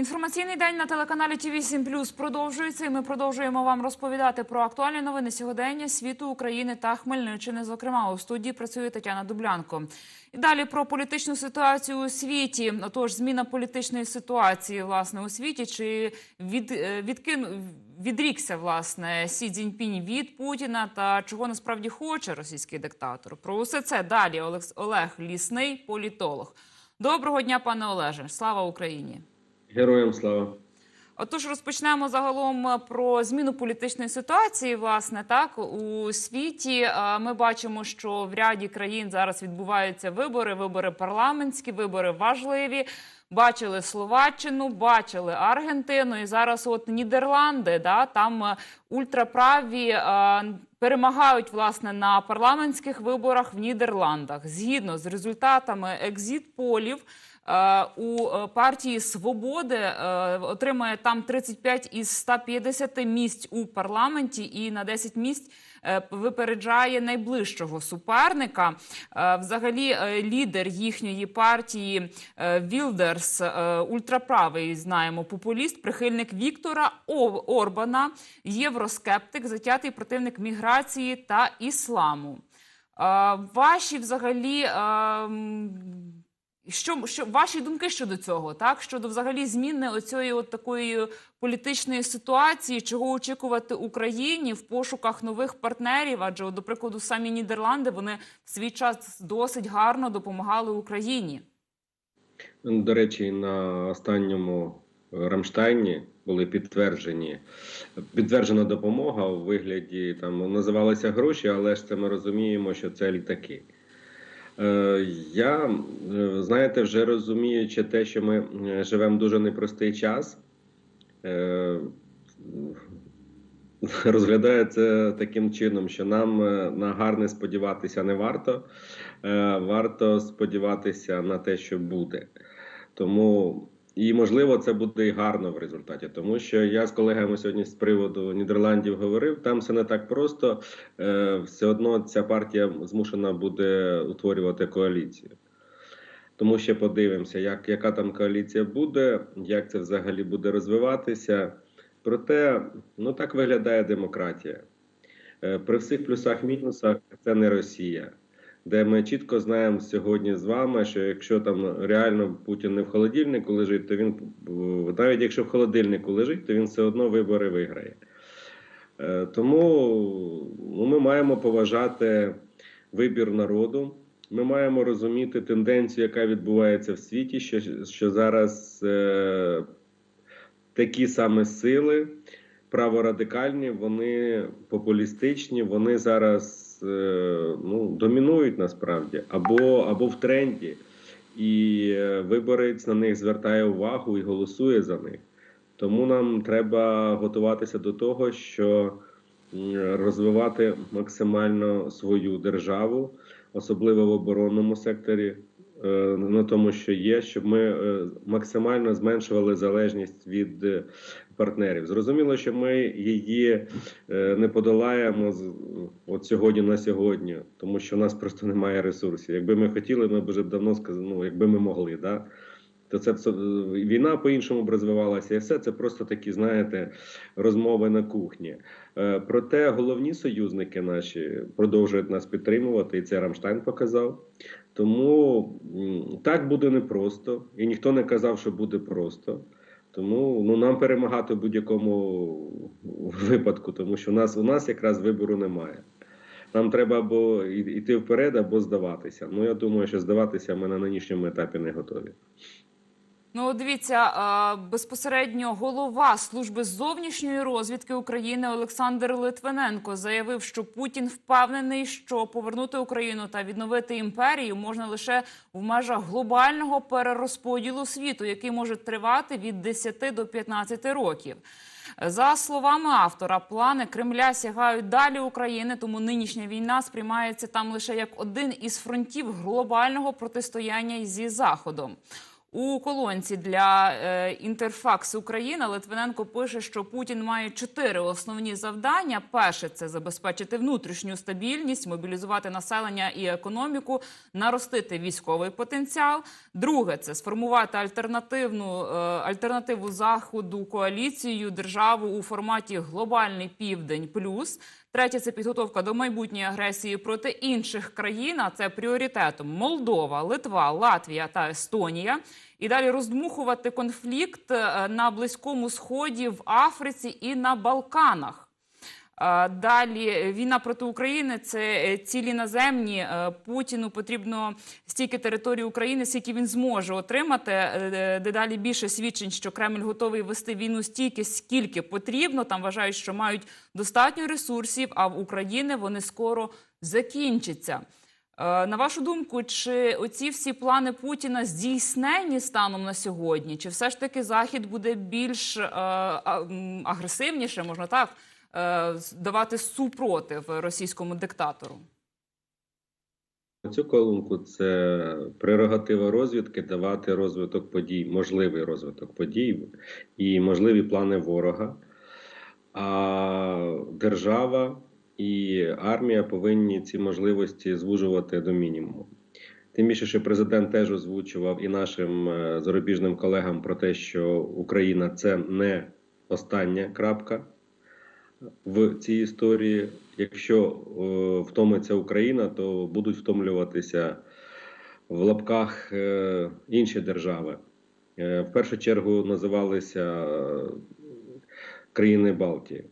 Інформаційний день на телеканалі ТВ 7 продовжується. І ми продовжуємо вам розповідати про актуальні новини сьогодення світу України та Хмельниччини. Зокрема, у студії працює Тетяна Дублянко. І далі про політичну ситуацію у світі. Отож, зміна політичної ситуації власне у світі чи від, е, відкину відрікся власне Сі Цзіньпінь від Путіна та чого насправді хоче російський диктатор. Про усе це далі Олег, Олег Лісний, політолог. Доброго дня, пане Олеже. Слава Україні. Героям слава. Отож, розпочнемо загалом е, про зміну політичної ситуації. Власне, так у світі Е, ми бачимо, що в ряді країн зараз відбуваються вибори. Вибори парламентські, вибори важливі. Бачили Словаччину, бачили Аргентину, і зараз от Нідерланди. Да, там е, ультраправі перемагають власне на парламентських виборах в Нідерландах. Згідно з результатами екзит-полів, Е, у е, партії Свободи е, отримає там 35 із 150 місць у парламенті і на 10 місць випереджає найближчого суперника. Е, Взагалі, е, лідер їхньої партії е, Вілдерс, е, ультраправий, знаємо, популіст, прихильник Віктора Орбана, євроскептик, затятий противник міграції та ісламу. Е, Ваші взагалі. Що, що ваші думки щодо цього, так щодо взагалі зміни оцієї от такої політичної ситуації, чого очікувати Україні в пошуках нових партнерів? Адже, от, до прикладу, самі Нідерланди вони в свій час досить гарно допомагали Україні. До речі, на останньому Рамштайні були підтверджені підтверджена допомога у вигляді там називалися гроші, але ж це ми розуміємо, що це літаки. Е, Я е, знаєте, вже розуміючи те, що ми е, живемо дуже непростий час. Розглядаю це таким чином, що нам на гарне сподіватися не варто. Варто сподіватися на те, що буде. Тому і можливо це буде і гарно в результаті, тому що я з колегами сьогодні з приводу Нідерландів говорив. Там все не так просто. Е, Все одно ця партія змушена буде утворювати коаліцію. Тому ще подивимося, як, яка там коаліція буде, як це взагалі буде розвиватися. Проте, ну так виглядає демократія. Е, При всіх плюсах-мінусах це не Росія, де ми чітко знаємо сьогодні з вами, що якщо там реально Путін не в холодильнику лежить, то він навіть якщо в холодильнику лежить, то він все одно вибори виграє. Е, Тому ну, ми маємо поважати вибір народу. Ми маємо розуміти тенденцію, яка відбувається в світі, що, що зараз е, такі саме сили праворадикальні, вони популістичні, вони зараз е, ну, домінують насправді або, або в тренді. І е, виборець на них звертає увагу і голосує за них. Тому нам треба готуватися до того, що розвивати максимально свою державу, особливо в оборонному секторі, на тому, що є, щоб ми е, максимально зменшували залежність від е, партнерів. Зрозуміло, що ми її е, не подолаємо от сьогодні на сьогодні, тому що в нас просто немає ресурсів. Якби ми хотіли, ми б вже давно сказали, ну якби ми могли, да. То це е, війна по-іншому б розвивалася, і все це просто такі, знаєте, розмови на кухні. Е, Проте головні союзники наші продовжують нас підтримувати, і це Рамштайн показав. Тому так буде непросто, і ніхто не казав, що буде просто. Тому ну, нам перемагати в будь-якому випадку, тому що у нас, у нас якраз вибору немає. Нам треба або йти вперед, або здаватися. Ну я думаю, що здаватися ми на нинішньому етапі не готові. Ну, дивіться, безпосередньо голова служби зовнішньої розвідки України Олександр Литвиненко заявив, що Путін впевнений, що повернути Україну та відновити імперію можна лише в межах глобального перерозподілу світу, який може тривати від 10 до 15 років. За словами автора, плани Кремля сягають далі України, тому нинішня війна сприймається там лише як один із фронтів глобального протистояння зі заходом. У колонці для е, інтерфакс Україна Литвиненко пише, що Путін має чотири основні завдання: перше це забезпечити внутрішню стабільність, мобілізувати населення і економіку, наростити військовий потенціал. Друге це сформувати альтернативну е, альтернативу заходу коаліцію державу у форматі глобальний південь плюс. Третє це підготовка до майбутньої агресії проти інших країн. А це пріоритетом Молдова, Литва, Латвія та Естонія. І далі роздмухувати конфлікт е, на Близькому Сході, в Африці і на Балканах. Е, Далі війна проти України це е, цілі наземні. Е, Путіну потрібно стільки території України, скільки він зможе отримати. Е, Дедалі більше свідчень, що Кремль готовий вести війну стільки, скільки потрібно. Там вважають, що мають достатньо ресурсів, а в Україні вони скоро закінчаться. Е, На вашу думку, чи оці всі плани Путіна здійсненні станом на сьогодні? Чи все ж таки Захід буде більш е, агресивніше, можна так, е, давати супротив російському диктатору? Цю колонку це прерогатива розвідки давати розвиток подій, можливий розвиток подій і можливі плани ворога. А держава і армія повинні ці можливості звужувати до мінімуму. Тим більше, що президент теж озвучував і нашим е, зарубіжним колегам про те, що Україна це не остання крапка в цій історії. Якщо е, втомиться Україна, то будуть втомлюватися в лапках е, інші держави. Е, в першу чергу називалися е, країни Балтії.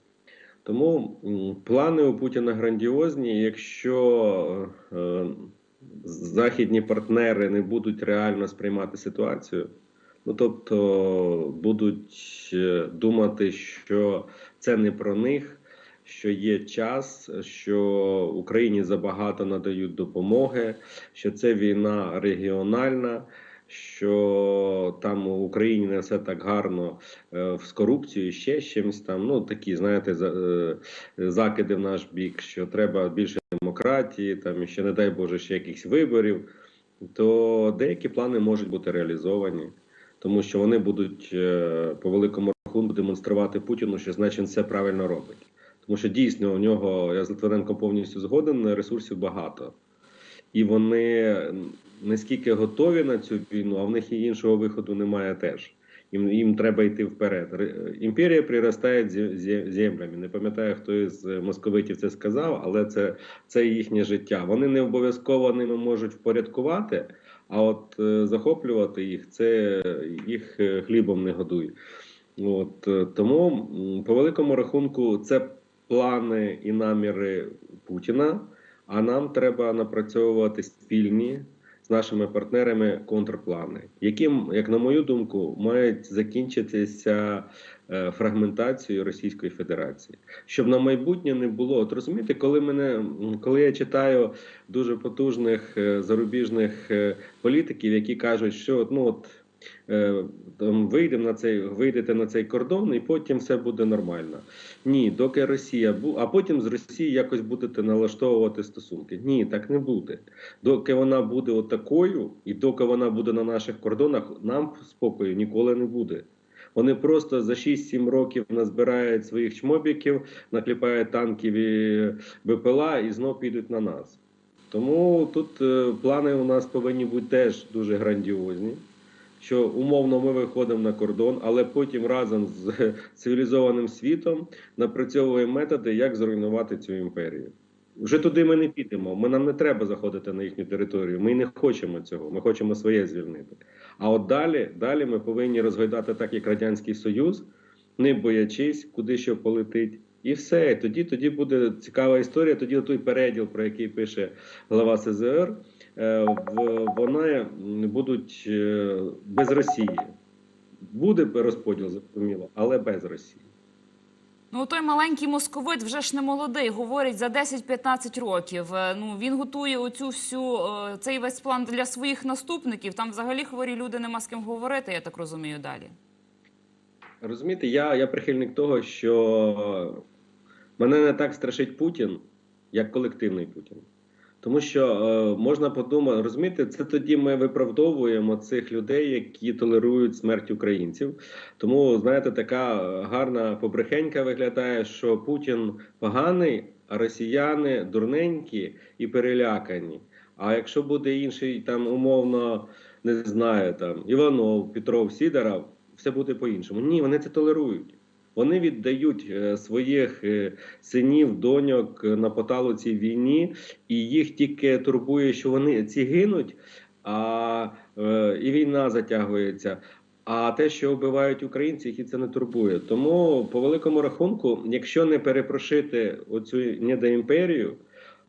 Тому м, плани у Путіна грандіозні. Якщо е, західні партнери не будуть реально сприймати ситуацію, ну тобто будуть е, думати, що це не про них, що є час, що Україні забагато надають допомоги, що це війна регіональна. Що там у Україні не все так гарно е, з корупцією, ще чимось там. Ну такі, знаєте, е, закиди в наш бік, що треба більше демократії, там ще не дай Боже, ще якихось виборів. То деякі плани можуть бути реалізовані, тому що вони будуть е, по великому рахунку демонструвати Путіну, що значить все правильно робить. Тому що дійсно у нього я з Литвиненком повністю згоден, ресурсів багато. І вони не скільки готові на цю війну, а в них і іншого виходу немає теж. Їм, їм треба йти вперед. Імперія приростає землями. Не пам'ятаю, хто із московитів це сказав, але це, це їхнє життя. Вони не обов'язково ними можуть впорядкувати, а от е, захоплювати їх це їх е, хлібом не годує. От е, тому по великому рахунку це плани і наміри Путіна. А нам треба напрацьовувати спільні з нашими партнерами контрплани, яким, як на мою думку, мають закінчитися фрагментацією Російської Федерації, щоб на майбутнє не було. От розумієте, коли мене коли я читаю дуже потужних е, зарубіжних е, політиків, які кажуть, що ну от. е, Там вийдемо на цей, вийдете на цей кордон, і потім все буде нормально. Ні, доки Росія бу, а потім з Росії якось будете налаштовувати стосунки. Ні, так не буде. Доки вона буде отакою, і доки вона буде на наших кордонах, нам спокою ніколи не буде. Вони просто за 6-7 років назбирають своїх чмобіків, накліпають танків і БПЛА і знов підуть на нас. Тому тут е, плани у нас повинні бути теж дуже грандіозні. Що умовно ми виходимо на кордон, але потім разом з цивілізованим світом напрацьовуємо методи, як зруйнувати цю імперію. Вже туди ми не підемо. Ми нам не треба заходити на їхню територію. Ми не хочемо цього. Ми хочемо своє звільнити. А от далі, далі ми повинні розглядати так, як Радянський Союз, не боячись, куди що полетить. І все. Тоді, тоді буде цікава історія. Тоді той переділ, про який пише глава СЗР, е, вони будуть е, без Росії. Буде розподіл, зрозуміло, але без Росії. Ну, той маленький московит вже ж не молодий. Говорить за 10-15 років. Е, Ну він готує оцю всю е, цей весь план для своїх наступників. Там взагалі хворі люди нема з ким говорити. Я так розумію далі. Розумієте, я, я прихильник того, що мене не так страшить Путін, як колективний Путін. Тому що е, можна подумати, розумієте, це тоді ми виправдовуємо цих людей, які толерують смерть українців. Тому, знаєте, така гарна побрехенька виглядає, що Путін поганий, а росіяни дурненькі і перелякані. А якщо буде інший, там умовно, не знаю, там Іванов, Петров, Сідоров, все буде по-іншому. Ні, вони це толерують. Вони віддають е, своїх е, синів, доньок е, на поталу цій війні, і їх тільки турбує, що вони ці гинуть, а і війна затягується. А те, що вбивають українці, їх і це не турбує. Тому, по великому рахунку, якщо не перепрошити оцю недоімперію,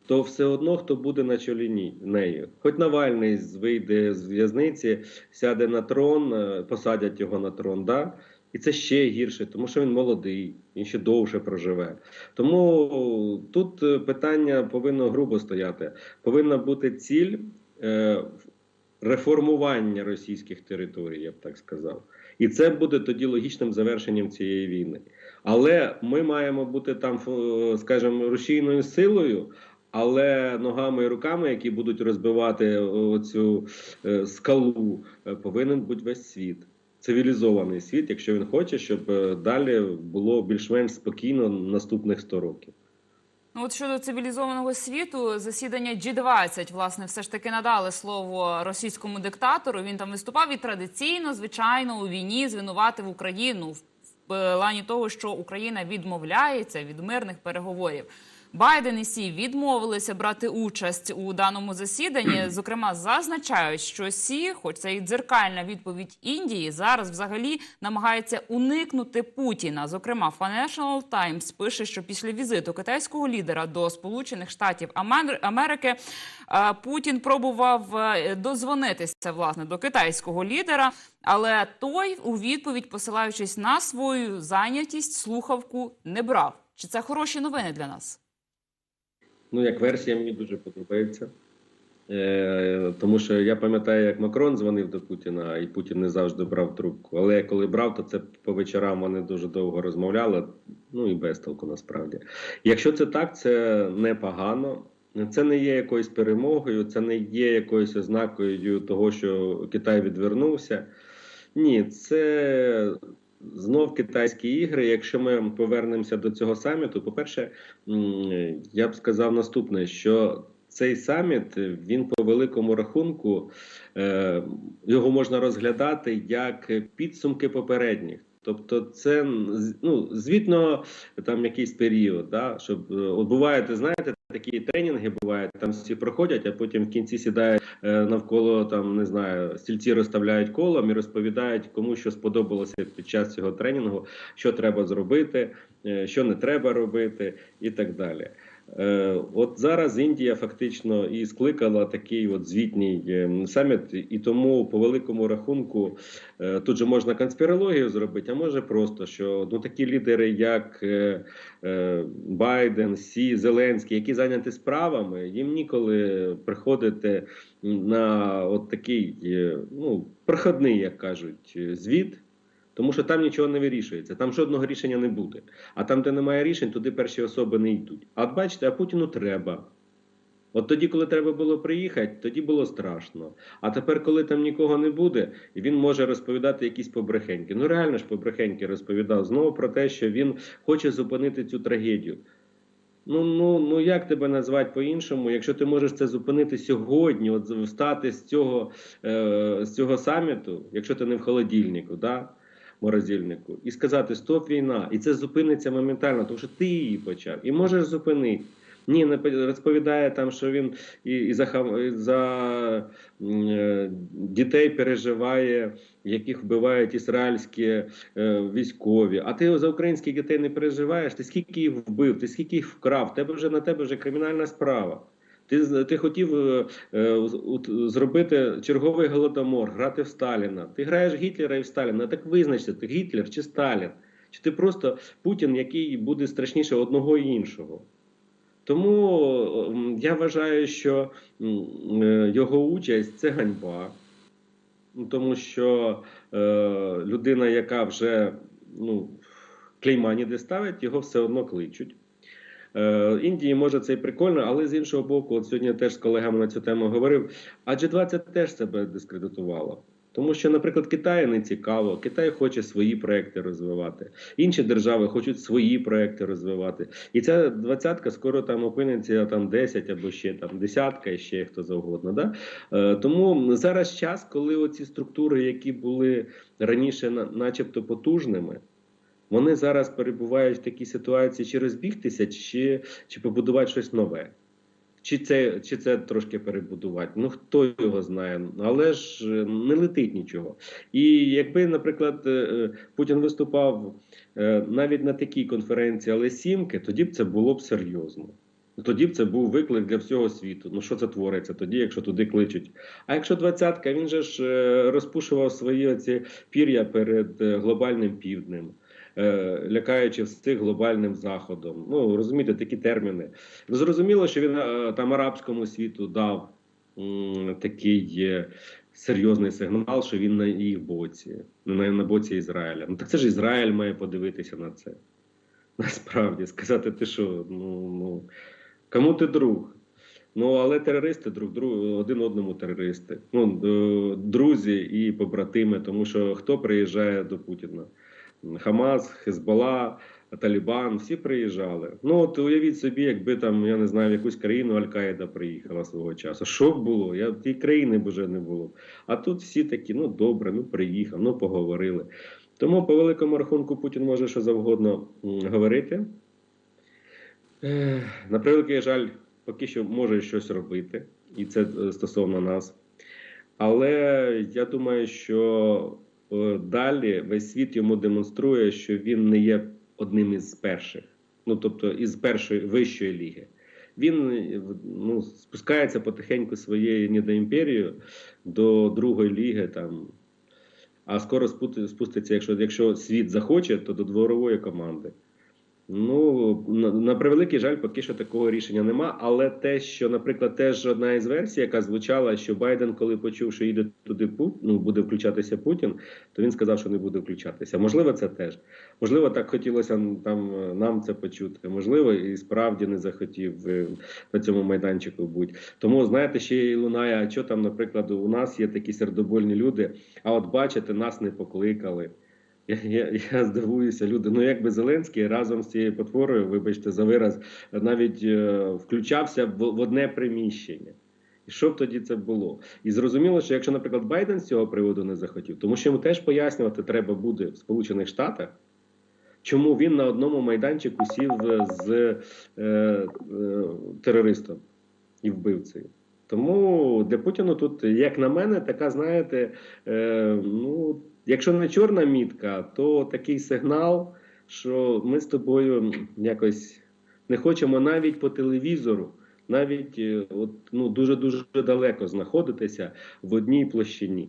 то все одно хто буде на чолі неї. Хоч Навальний вийде з в'язниці, сяде на трон, посадять його на трон, да? І це ще гірше, тому що він молодий, він ще довше проживе. Тому тут е, питання повинно грубо стояти. Повинна бути ціль е, реформування російських територій, я б так сказав. І це буде тоді логічним завершенням цієї війни. Але ми маємо бути там, скажімо, рушійною силою. Але ногами і руками, які будуть розбивати оцю е, скалу, повинен бути весь світ. Цивілізований світ, якщо він хоче, щоб е, далі було більш-менш спокійно наступних 100 років. Ну, от щодо цивілізованого світу, засідання G20, власне, все ж таки надали слово російському диктатору. Він там виступав і традиційно, звичайно, у війні звинуватив Україну в плані того, що Україна відмовляється від мирних переговорів. Байден і Сі відмовилися брати участь у даному засіданні. Зокрема, зазначають, що Сі, хоч це і дзеркальна відповідь Індії, зараз взагалі намагається уникнути Путіна. Зокрема, Financial Times пише, що після візиту китайського лідера до Сполучених Штатів Амер- Америки Путін пробував е, дозвонитися власне до китайського лідера, але той у відповідь, посилаючись на свою зайнятість, слухавку не брав. Чи це хороші новини для нас? Ну, як версія мені дуже подобається. Е, тому що я пам'ятаю, як Макрон дзвонив до Путіна, і Путін не завжди брав трубку. Але коли брав, то це по вечорам вони дуже довго розмовляли. Ну і без толку насправді. Якщо це так, це непогано. Це не є якоюсь перемогою, це не є якоюсь ознакою того, що Китай відвернувся. Ні, це знов китайські ігри. Якщо ми повернемося до цього саміту, по-перше, я б сказав наступне: що цей саміт він по великому рахунку е, його можна розглядати як підсумки попередніх. Тобто, це ну, звітно там якийсь період, да, щоб е, от буваєте, знаєте, такі тренінги бувають, там всі проходять, а потім в кінці сідають е, навколо там, не знаю, стільці розставляють колом і розповідають, кому що сподобалося під час цього тренінгу, що треба зробити, е, що не треба робити, і так далі. Е, От зараз Індія фактично і скликала такий от звітній е, саміт, і тому по великому рахунку е, тут же можна конспірологію зробити, а може просто що ну такі лідери, як Байден, Сі, Зеленський, які зайняті справами, їм ніколи приходити на от такий ну проходний, як кажуть, звіт. Тому що там нічого не вирішується, там жодного рішення не буде. А там, де немає рішень, туди перші особи не йдуть. А от бачите, а Путіну треба. От тоді, коли треба було приїхати, тоді було страшно. А тепер, коли там нікого не буде, він може розповідати якісь побрехеньки. Ну реально ж побрехеньки розповідав знову про те, що він хоче зупинити цю трагедію. Ну, ну, ну як тебе назвати по-іншому, якщо ти можеш це зупинити сьогодні, от встати з цього, е, з цього саміту, якщо ти не в холодильнику, да? Морозильнику, і сказати Стоп війна, і це зупиниться моментально, тому що ти її почав, і можеш зупинити. Ні, не розповідає там, що він і, і за, і за е, дітей переживає, яких вбивають ізраїльські е, військові. А ти за українських дітей не переживаєш? Ти скільки їх вбив, ти скільки їх вкрав? Тебе вже на тебе вже кримінальна справа. Ти, ти хотів е, е, зробити черговий голодомор, грати в Сталіна. Ти граєш Гітлера і в Сталіна. Так визначся, ти Гітлер чи Сталін? Чи ти просто Путін, який буде страшніше одного і іншого? Тому м, я вважаю, що е, його участь це ганьба, тому що е, людина, яка вже ну, клейма ніде ставить, його все одно кличуть. Е, Індії може це і прикольно, але з іншого боку, от сьогодні я теж з колегами на цю тему говорив. А G20 теж себе дискредитувало. Тому що, наприклад, Китаю не цікаво, Китай хоче свої проекти розвивати, інші держави хочуть свої проекти розвивати. І ця двадцятка скоро там опиниться там 10 або ще там десятка, ще хто завгодно. Да? Е, тому зараз час, коли оці структури, які були раніше, на- начебто потужними, вони зараз перебувають в такій ситуації, чи розбігтися, чи, чи побудувати щось нове. Чи це, чи це трошки перебудувати? Ну хто його знає, але ж е, не летить нічого. І якби, наприклад, е, е, Путін виступав навіть на такій конференції, але сімки, тоді б це було б серйозно. Тоді б це був виклик для всього світу. Ну що це твориться тоді, якщо туди кличуть? А якщо двадцятка, він же ж розпушував свої оці пір'я перед глобальним півднем, е, лякаючи всіх глобальним заходом. Ну розумієте, такі терміни. Зрозуміло, що він е, там арабському світу дав такий е, серйозний сигнал, що він на їх боці, на, на боці Ізраїля. Ну так це ж Ізраїль має подивитися на це. Насправді сказати, ти що, ну, ну кому ти друг? Ну, але терористи друг другу один одному терористи. Ну, друзі і побратими, тому що хто приїжджає до Путіна? Хамас, Хезбола, Талібан, всі приїжджали. Ну от уявіть собі, якби там, я не знаю, в якусь країну Аль-Каїда приїхала свого часу. Що б було? Я тій країни б вже не було. А тут всі такі, ну добре, ну приїхав, ну поговорили. Тому по великому рахунку Путін може що завгодно говорити. На превеликий жаль, поки що може щось робити, і це е, стосовно нас. Але я думаю, що е, далі весь світ йому демонструє, що він не є одним із перших, ну тобто із першої вищої ліги. Він е, ну, спускається потихеньку своєю недоімперією до другої ліги, там, а скоро спуститься, якщо, якщо світ захоче, то до дворової команди. Ну, на, на превеликий жаль, поки що такого рішення нема. Але те, що, наприклад, теж одна із версій, яка звучала, що Байден, коли почув, що їде туди ну, буде включатися Путін, то він сказав, що не буде включатися. Можливо, це теж. Можливо, так хотілося там е, нам це почути. Можливо, і справді не захотів е, на цьому майданчику бути. Тому знаєте, ще й лунає, а що там, наприклад, у нас є такі сердобольні люди. А от бачите, нас не покликали. Я, я, я здивуюся, люди. Ну якби Зеленський разом з цією потворою, вибачте за вираз, навіть е, включався в, в одне приміщення. І що б тоді це було? І зрозуміло, що якщо, наприклад, Байден з цього приводу не захотів, тому що йому теж пояснювати треба буде в Сполучених Штатах, чому він на одному майданчику сів е, з е, е, терористом і вбивцею. Тому для Путіна тут, як на мене, така, знаєте, е, ну, якщо не чорна мітка, то такий сигнал, що ми з тобою якось не хочемо навіть по телевізору, навіть е, от, ну, дуже дуже далеко знаходитися в одній площині.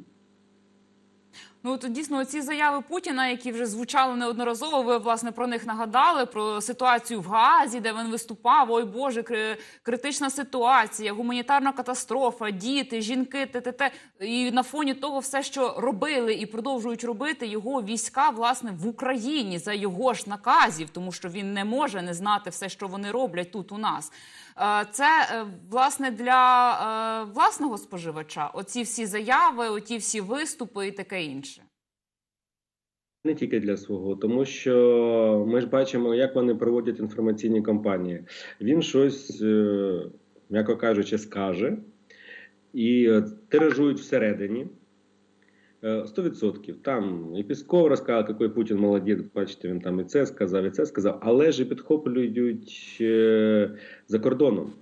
Ну то дійсно ці заяви Путіна, які вже звучали неодноразово. Ви власне про них нагадали про ситуацію в Гаазі, де він виступав. Ой Боже, кри- критична ситуація, гуманітарна катастрофа, діти, жінки, ТТТ. І на фоні того, все, що робили і продовжують робити його війська, власне, в Україні за його ж наказів, тому що він не може не знати все, що вони роблять тут у нас. Е, Це е, власне для е, власного споживача. Оці всі заяви, оті всі виступи і таке інше. Не тільки для свого, тому що ми ж бачимо, як вони проводять інформаційні кампанії. Він щось, м'яко кажучи, скаже, і тиражують всередині. Е, 100%. Там і Пісков розказав, який Путін молодець, бачите, він там і це сказав, і це сказав, але ж і підхоплюють е, за кордоном.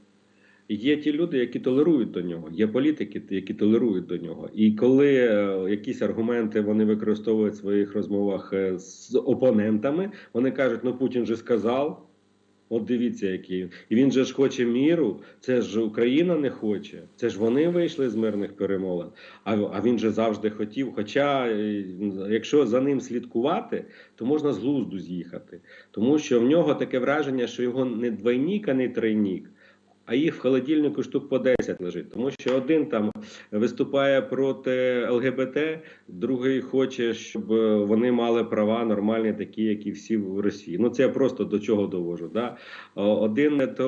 Є ті люди, які толерують до нього, є політики, які толерують до нього. І коли е, якісь аргументи вони використовують в своїх розмовах е, з опонентами, вони кажуть: ну Путін же сказав. От дивіться, який. І він же ж хоче міру, це ж Україна не хоче. Це ж вони вийшли з мирних перемовин. А, а він же завжди хотів. Хоча, е, якщо за ним слідкувати, то можна з глузду з'їхати. Тому що в нього таке враження, що його не двойнік, а не тройнік. А їх в холодильнику штук по 10 лежить. Тому що один там виступає проти ЛГБТ, другий хоче, щоб вони мали права нормальні, такі, як і всі в Росії. Ну це я просто до чого довожу. Да? Один е, е,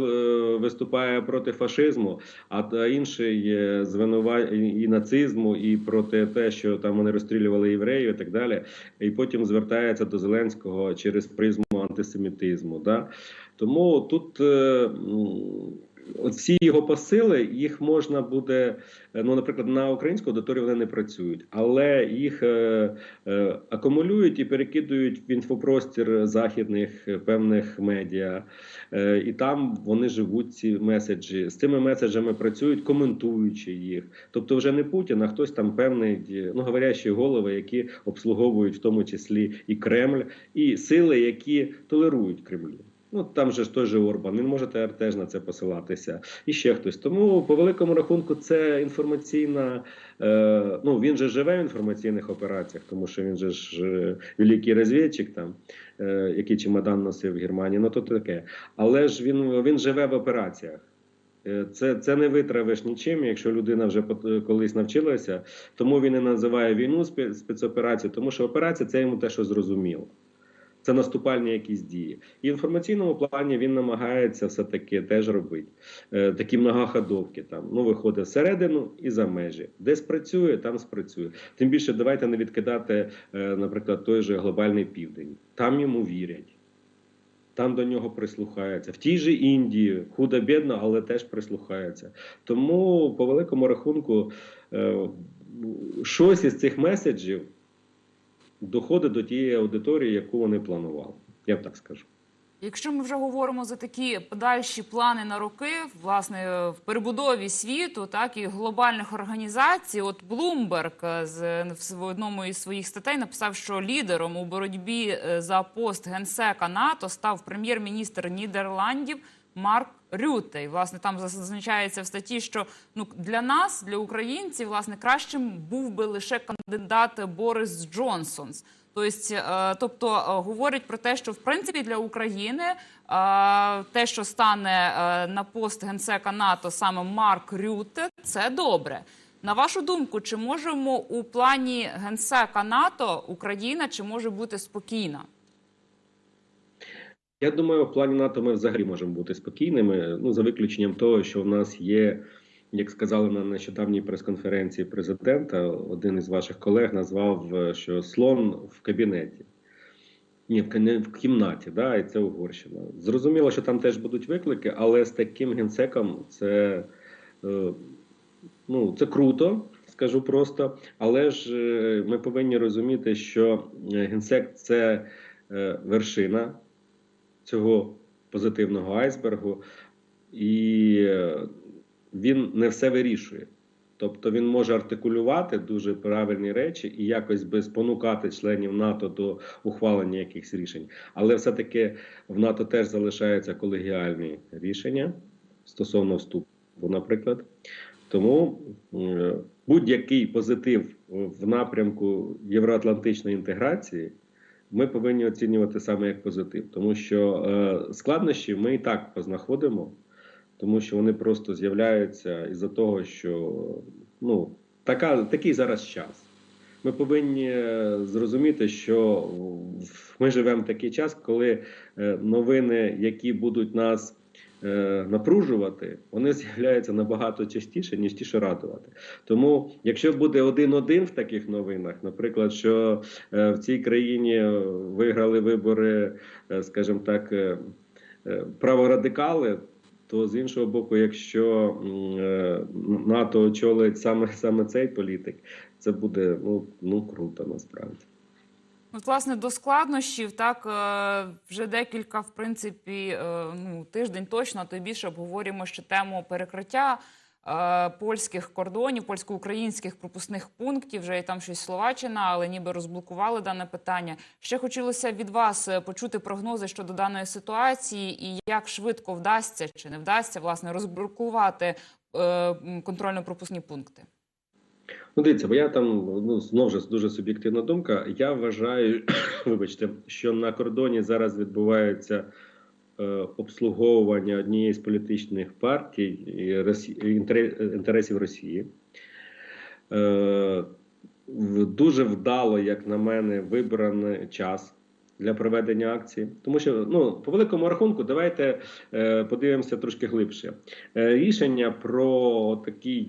виступає проти фашизму, а інший е, і нацизму, і проти те, що там вони розстрілювали євреїв і так далі. І потім звертається до Зеленського через призму антисемітизму. Да? Тому тут. Всі його посили, їх можна буде, е, ну, наприклад, на українську аудиторію вони не працюють, але їх е, е, акумулюють і перекидують в інфопростір західних е, певних медіа, е, і там вони живуть ці меседжі. З цими меседжами працюють, коментуючи їх. Тобто, вже не Путін, а хтось там певний, е, ну говорящі голови, які обслуговують в тому числі і Кремль, і сили, які толерують Кремлю. Ну там же ж той же Орбан, він може теж на це посилатися, і ще хтось. Тому по великому рахунку це інформаційна. Е, ну він же живе в інформаційних операціях, тому що він же ж е, великий розвідчик, там е, який чемодан носив в Германії. Ну то таке. Але ж він, він живе в операціях. Е, Це, це не витравиш нічим, якщо людина вже колись навчилася. Тому він і називає війну спецоперацією, тому що операція це йому те, що зрозуміло. Це наступальні якісь дії. І в інформаційному плані він намагається все-таки теж робити. Е, такі многоходовки там. Ну, виходить всередину і за межі. Де спрацює, там спрацює. Тим більше давайте не відкидати, е, наприклад, той же глобальний південь. Там йому вірять. Там до нього прислухаються. В тій же Індії худо-бідно, але теж прислухаються. Тому, по великому рахунку, е, щось із цих меседжів доходить до тієї аудиторії, яку вони планували. Я б так скажу. Якщо ми вже говоримо за такі подальші плани на роки, власне, в перебудові світу, так і глобальних організацій, от Блумберг з в одному із своїх статей написав, що лідером у боротьбі е, за пост генсека НАТО став прем'єр-міністр Нідерландів Марк Рюте. І власне там зазначається в статті, що ну для нас, для українців, власне, кращим був би лише кандидат Борис Джонсонс. Тобто, е, тобто е, говорить про те, що в принципі для України е, те, що стане на пост генсека НАТО саме Марк Рюте, це добре. На вашу думку, чи можемо у плані генсека НАТО Україна чи може бути спокійна? Я думаю, в плані НАТО ми взагалі можемо бути спокійними. Ну за виключенням того, що в нас є, як сказали на нещодавній прес-конференції президента, один із ваших колег назвав, е, що слон в кабінеті. Ні, в кімнаті, да, і це Угорщина. Зрозуміло, що там теж будуть виклики, але з таким генсеком це, е, ну, це круто, скажу просто. Але ж е, ми повинні розуміти, що генсек це вершина цього позитивного айсбергу, і е, він не все вирішує. Тобто він може артикулювати дуже правильні речі і якось би спонукати членів НАТО до ухвалення якихось рішень. Але все-таки в НАТО теж залишаються колегіальні рішення стосовно вступу, наприклад. Тому е, будь-який позитив в напрямку євроатлантичної інтеграції ми повинні оцінювати саме як позитив, тому що е, складнощі ми і так познаходимо, тому що вони просто з'являються із-за того, що ну, така, такий зараз час. Ми повинні е, зрозуміти, що ми живемо в такий час, коли е, новини, які будуть нас напружувати, вони з'являються набагато частіше, ніж ті, що радувати. Тому, якщо буде один-один в таких новинах, наприклад, що е, в цій країні е, виграли вибори, е, скажімо так, е, е, праворадикали. То з іншого боку, якщо е, НАТО очолить саме саме цей політик, це буде ну, ну круто насправді. От, власне, до складнощів так е, вже декілька, в принципі, е, ну тиждень точно, то й більше обговорюємо ще тему перекриття е, польських кордонів, польсько-українських пропускних пунктів. Вже і там щось Словаччина, але ніби розблокували дане питання. Ще хотілося від вас почути прогнози щодо даної ситуації і як швидко вдасться чи не вдасться власне розблокувати контрольно-пропускні пункти. Ну, дивіться, бо я там ну знову ж дуже суб'єктивна думка. Я вважаю, вибачте, що на кордоні зараз відбувається е, обслуговування однієї з політичних партій і Росі- інтересів Росії. Е, Дуже вдало, як на мене, вибраний час для проведення акції. Тому що, ну, по великому рахунку, давайте е, подивимося трошки глибше. Е, рішення про такі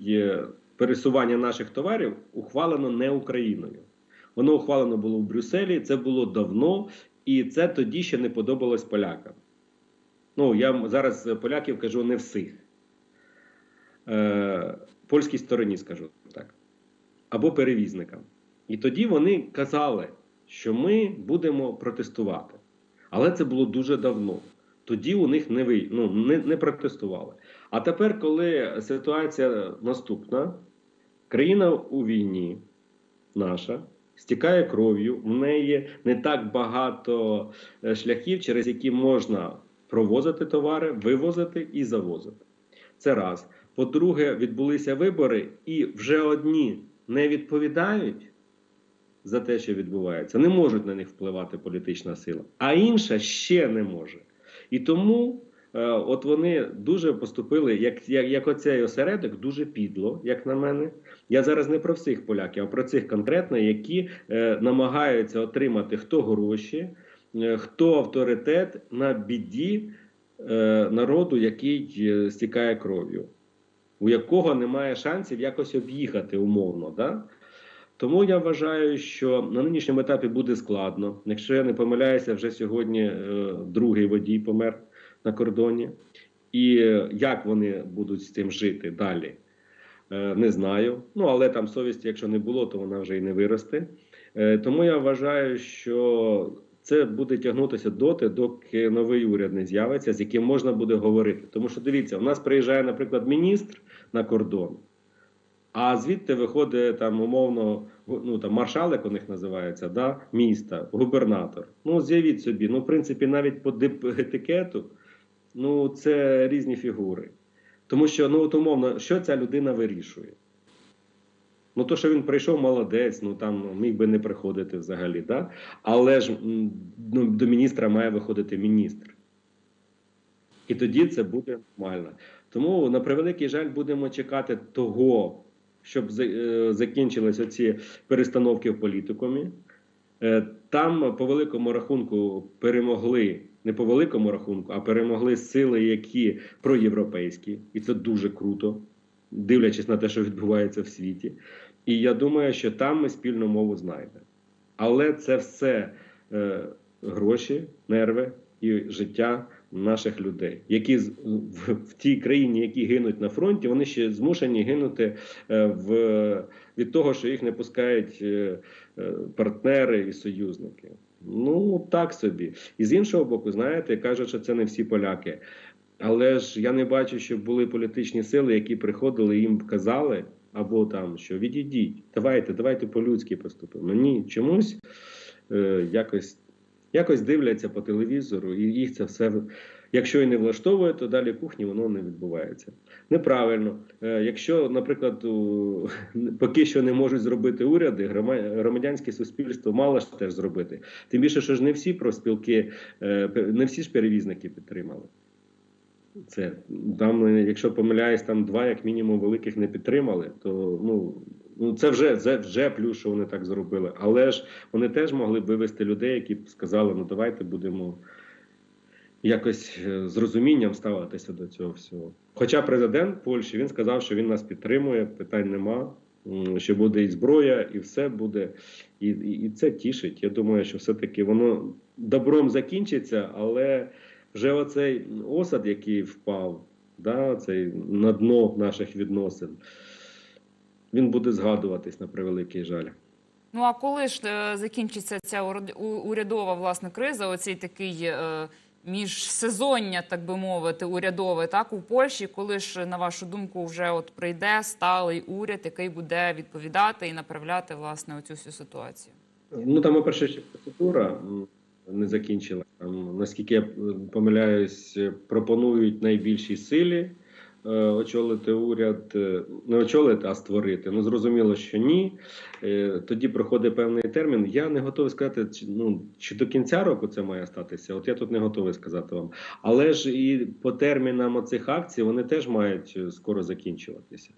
пересування наших товарів ухвалено не Україною. Воно ухвалено було в Брюсселі, це було давно, і це тоді ще не подобалось полякам. Ну, я зараз поляків кажу не всіх. Е, польській стороні скажу так. Або перевізникам. І тоді вони казали, що ми будемо протестувати. Але це було дуже давно. Тоді у них не, ви, ну, не, не протестували. А тепер, коли ситуація наступна, країна у війні наша стікає кров'ю, в неї не так багато е, шляхів, через які можна провозити товари, вивозити і завозити. Це раз. По-друге, відбулися вибори, і вже одні не відповідають за те, що відбувається, не можуть на них впливати політична сила, а інша ще не може. І тому от вони дуже поступили, як, як, як оцей осередок, дуже підло, як на мене. Я зараз не про всіх поляків, а про цих конкретно, які е, намагаються отримати хто гроші, е, хто авторитет на біді е, народу, який е, стікає кров'ю, у якого немає шансів якось об'їхати умовно. Да? Тому я вважаю, що на нинішньому етапі буде складно. Якщо я не помиляюся, вже сьогодні е, другий водій помер на кордоні. І е, як вони будуть з цим жити далі, е, не знаю. Ну але там совісті, якщо не було, то вона вже і не виросте. Е, тому я вважаю, що це буде тягнутися доти, доки новий уряд не з'явиться, з яким можна буде говорити. Тому що дивіться, у нас приїжджає, наприклад, міністр на кордон. А звідти виходить там умовно ну там маршалик у них називається, да, міста, губернатор. Ну, з'явіть собі. Ну, в принципі, навіть по етикету, ну це різні фігури. Тому що, ну от умовно, що ця людина вирішує? Ну, то, що він прийшов, молодець, ну там міг би не приходити взагалі, да? але ж ну, до міністра має виходити міністр. І тоді це буде нормально. Тому, на превеликий жаль, будемо чекати того, щоб е, закінчились оці перестановки в політикумі. Е, Там, по великому рахунку, перемогли не по великому рахунку, а перемогли сили, які проєвропейські, і це дуже круто, дивлячись на те, що відбувається в світі. І я думаю, що там ми спільну мову знайдемо. Але це все е, гроші, нерви і життя наших людей, які в, в тій країні, які гинуть на фронті, вони ще змушені гинути е, в, від того, що їх не пускають е, е, партнери і союзники. Ну так собі. І з іншого боку, знаєте, кажуть, що це не всі поляки. Але ж я не бачу, щоб були політичні сили, які приходили і їм казали, або там що відійдіть, давайте, давайте по-людськи поступимо. Ні, чомусь е, якось, якось дивляться по телевізору, і їх це все. Якщо і не влаштовує, то далі кухні воно не відбувається. Неправильно. Е, Якщо, наприклад, поки що не можуть зробити уряди, громадянське суспільство мало ж теж зробити. Тим більше, що ж не всі профспілки, е, не всі ж перевізники підтримали. Це там, е, якщо помиляюсь, там два, як мінімум, великих не підтримали, то ну, ну це вже, це вже плюс, що вони так зробили. Але ж вони теж могли б вивести людей, які б сказали, ну давайте будемо якось е, з розумінням ставитися до цього всього. Хоча президент Польщі він сказав, що він нас підтримує, питань нема. Що буде і зброя, і все буде, і, і, і це тішить. Я думаю, що все-таки воно добром закінчиться, але вже оцей осад, який впав, да, цей на дно наших відносин, він буде згадуватись на превеликий жаль. Ну а коли ж е, закінчиться ця урядова власне криза, оцей такий е, міжсезоння, так би мовити, урядове, так у Польщі, коли ж на вашу думку вже от прийде сталий уряд, який буде відповідати і направляти власне оцю всю ситуацію? Ну там, по-перше, ще процедура не закінчилася. Там, наскільки я е, помиляюсь, пропонують найбільшій силі очолити уряд, е, не очолити, а створити. Ну зрозуміло, що ні. Е, Тоді проходить певний термін. Я не готовий сказати, чи, ну, чи до кінця року це має статися. От я тут не готовий сказати вам. Але ж і по термінам оцих акцій вони теж мають е, скоро закінчуватися.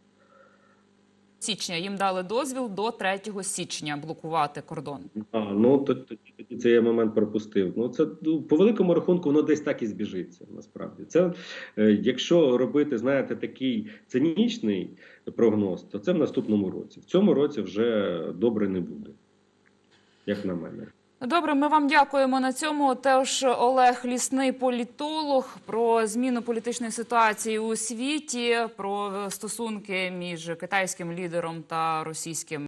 Січня їм дали дозвіл до 3 січня блокувати кордон. А, ну тоді, тоді це я момент пропустив. Ну це ну, по великому рахунку воно десь так і збіжиться. Насправді, це е, якщо робити, знаєте, такий цинічний прогноз, то це в наступному році. В цьому році вже добре не буде, як на мене. Добре, ми вам дякуємо на цьому. Теж Олег Лісний, політолог, про зміну політичної ситуації у світі, про стосунки між китайським лідером та російським.